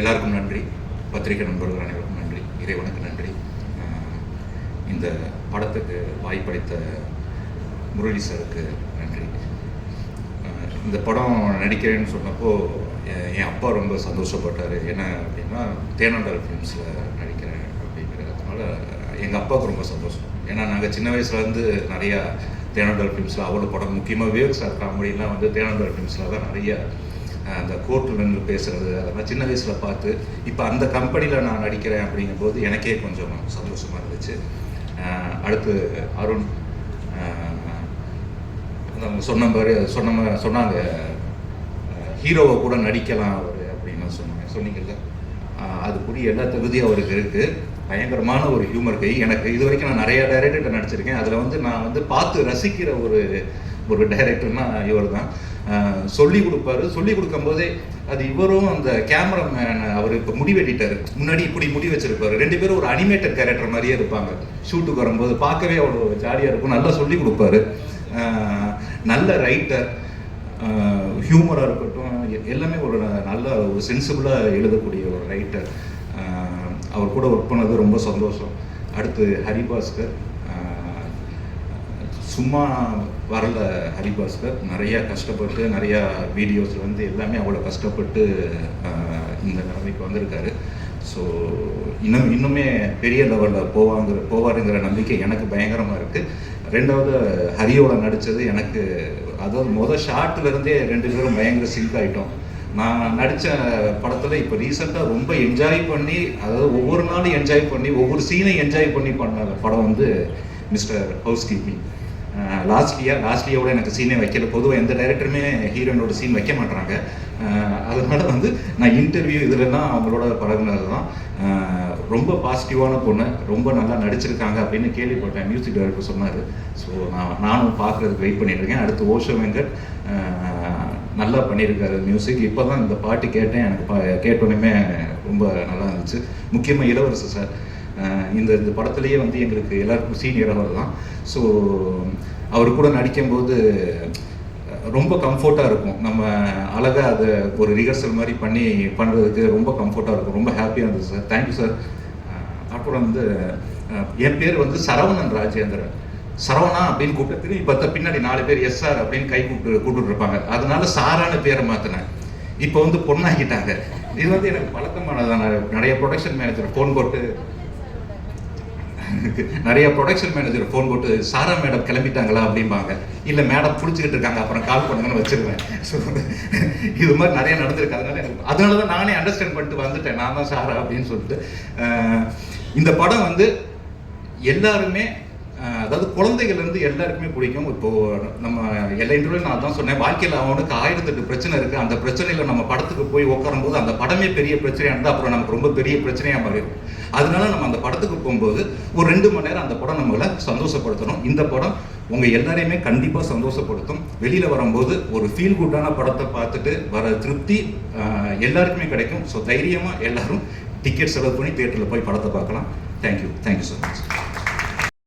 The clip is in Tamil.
எல்லாருக்கும் நன்றி. பத்திரிகை நண்பர்கள் அனைவருக்கும் நன்றி. இறைவனுக்கு நன்றி. இந்த படத்துக்கு வாய்ப்பளித்த முரளி சாருக்கு நன்றி. இந்த படம் நடிக்கிறேன்னு சொன்னப்போ என் அப்பா ரொம்ப சந்தோஷப்பட்டார். என்ன அப்படின்னா தேனாண்டால் ஃபிலிம்ஸில் நடிக்கிறேன் அப்படிங்கிறதுனால எங்கள் அப்பாவுக்கு ரொம்ப சந்தோஷம். ஏன்னா நாங்கள் சின்ன வயசுலேருந்து நிறையா தேனாண்டால் ஃபிலிம்ஸில் அவரோட படம் முக்கியமாக விவேக் சார் காமெடியெலாம் வந்து தேனாண்டால் ஃபிலிம்ஸில் தான் நிறைய அந்த கோர்ட்டில் நின்று பேசுகிறது அதெல்லாம் சின்ன வயசில் பார்த்து இப்போ அந்த கம்பெனியில் நான் நடிக்கிறேன் அப்படிங்கும்போது எனக்கே கொஞ்சம் சந்தோஷமாக இருந்துச்சு. அடுத்து அருண் அவங்க சொன்ன மாதிரி சொன்ன மாதிரி சொன்னாங்க. ஹீரோவை கூட நடிக்கலாம் அவர் அப்படின்னு சொன்னாங்க சொன்னீங்கல்ல? அதுக்குரிய எல்லா தகுதியும் அவருக்கு இருக்கு. பயங்கரமான ஒரு ஹியூமர் கை. எனக்கு இது வரைக்கும் நான் நிறைய டைரக்டர் நடிச்சிருக்கேன். அதில் வந்து நான் வந்து பார்த்து ரசிக்கிற ஒரு ஒரு டைரக்டர்னா இவர் தான் சொல்லி கொடுப்பாரு. சொல்லி கொடுக்கும்போதே அது இவரும் அந்த கேமராமேன் அவர் இப்போ முடி வெட்டிட்டாரு முன்னாடி இப்படி முடி வச்சிருப்பாரு. ரெண்டு பேரும் ஒரு அனிமேட்டட் கேரக்டர் மாதிரியே இருப்பாங்க. ஷூட்டுக்கு வரும்போது பார்க்கவே அவ்வளோ ஜாலியாக இருக்கும். நல்லா சொல்லி கொடுப்பாரு. நல்ல ரைட்டர் ஹியூமராக இருக்கட்டும் எல்லாமே ஒரு நல்ல ஒரு சென்சிபிளாக எழுதக்கூடிய ஒரு ரைட்டர் அவர் கூட ஒர்க் பண்ணது ரொம்ப சந்தோஷம். அடுத்து ஹரிபாஸ்கர். சும்மா வரல ஹரிபாஸ்கர். நிறையா கஷ்டப்பட்டு நிறையா வீடியோஸ் வந்து எல்லாமே அவ்வளோ கஷ்டப்பட்டு இந்த நிலைமைக்கு வந்திருக்காரு. ஸோ இன்னும் இன்னுமே பெரிய லெவலில் போவாங்கிற போவாருங்கிற நம்பிக்கை எனக்கு பயங்கரமாக இருக்குது ரெண்டாவது ஹரியோட நடித்தது எனக்கு அதாவது மொதல் ஷார்ட்லேருந்தே ரெண்டு பேரும் பயங்கர சிங்க் ஆகிட்டோம் நான் நடித்த படத்தில் இப்போ ரீசெண்டாக ரொம்ப என்ஜாய் பண்ணி அதாவது ஒவ்வொரு நாளும் என்ஜாய் பண்ணி ஒவ்வொரு சீனையும் என்ஜாய் பண்ணி பண்ண படம் வந்து மிஸ்டர் ஹவுஸ் கீப்பிங் லாஸ்ட்லியா லாஸ்ட்லியோட எனக்கு சீனே வைக்கல. பொதுவாக எந்த டைரக்டருமே ஹீரோயினோட சீன் வைக்க மாட்டாங்க அதனால வந்து நான் இன்டர்வியூ இதுலலாம் அவங்களோட பழகுனது தான் ரொம்ப பாசிட்டிவான பொண்ணு ரொம்ப நல்லா நடிச்சிருக்காங்க அப்படின்னு கேள்விப்பட்டேன். மியூசிக் டைரக்டர் சொன்னார். ஸோ நான் நானும் பார்க்குறதுக்கு வெயிட் பண்ணியிருக்கேன் அடுத்து ஓஷோ வெங்கட் நல்லா பண்ணியிருக்காரு மியூசிக் இப்போ தான் இந்த பாட்டு கேட்டேன். எனக்கு பா கேட்டோன்னே ரொம்ப நல்லா இருந்துச்சு. முக்கியமாக இளவரசு சார். இந்த இந்த படத்துலேயே வந்து எங்களுக்கு எல்லாருக்கும் சீனியர் அவர் தான். ஸோ அவர் கூட நடிக்கும்போது ரொம்ப கம்ஃபர்ட்டாக இருக்கும். நம்ம அழகாக அதை ஒரு ரிஹர்சல் மாதிரி பண்ணி பண்ணுறதுக்கு ரொம்ப கம்ஃபர்ட்டாக இருக்கும். ரொம்ப ஹாப்பியாக இருந்தது சார் தேங்க்யூ சார் அப்புறம் வந்து என் பேர் வந்து சரவணன் ராஜேந்திரன். சரவணா அப்படின்னு கூப்பிட்டு திரும்பி பார்த்தா பின்னாடி நாலு பேர் எஸ்ஆர் அப்படின்னு கை கூப்பிட்டு கூப்பிட்டு இருப்பாங்க. அதனால சாரான பேரை மாற்றினேன் இப்போ வந்து பொண்ணாக்கிட்டாங்க. இது வந்து எனக்கு பழக்கமானதான் நிறைய ப்ரொடக்ஷன் மேனேஜர் ஃபோன் போட்டு நிறைய ப்ரொடக்ஷன் மேனேஜர் ஃபோன் போட்டு சாரா மேடம் கிளம்பிட்டாங்களா? அப்படிம்பாங்க. இல்லை மேடம் பிடிச்சிக்கிட்டு இருக்காங்க. அப்புறம் கால் பண்ணுங்கன்னு வச்சிருவேன். ஸோ இது மாதிரி நிறைய நடந்திருக்கு. அதனால எனக்கு அதனால தான் நானே அண்டர்ஸ்டாண்ட் பண்ணிட்டு வந்துட்டேன். நான் தான் சாரா அப்படின்னு சொல்லிட்டு. இந்த படம் வந்து எல்லாருமே அதாவது குழந்தைகள்லேருந்து எல்லாருக்குமே பிடிக்கும். இப்போ நம்ம எல்லா இன்டர்வியூ நான் தான் சொன்னேன். வாழ்க்கையில் அவனுக்கு ஆயிரத்தெட்டு பிரச்சனை இருக்குது அந்த பிரச்சனையில் நம்ம படத்துக்கு போய் உட்காரும்போது அந்த படமே பெரிய பிரச்சனையாக இருந்தால் அப்புறம் நமக்கு ரொம்ப பெரிய பிரச்சனையாக மாறிடும். அதனால நம்ம அந்த படத்துக்கு போகும்போது ஒரு ரெண்டு மணி நேரம் அந்த படம் நம்மளை சந்தோஷப்படுத்தணும். இந்த படம் உங்கள் எல்லாரையுமே கண்டிப்பாக சந்தோஷப்படுத்தும். வெளியில் வரும்போது ஒரு ஃபீல் குட்டான படத்தை பார்த்துட்டு வர திருப்தி எல்லாருக்குமே கிடைக்கும். ஸோ தைரியமாக எல்லாரும் டிக்கெட் செலவு பண்ணி தியேட்டரில் போய் படத்தை பார்க்கலாம். Thank you thank you so much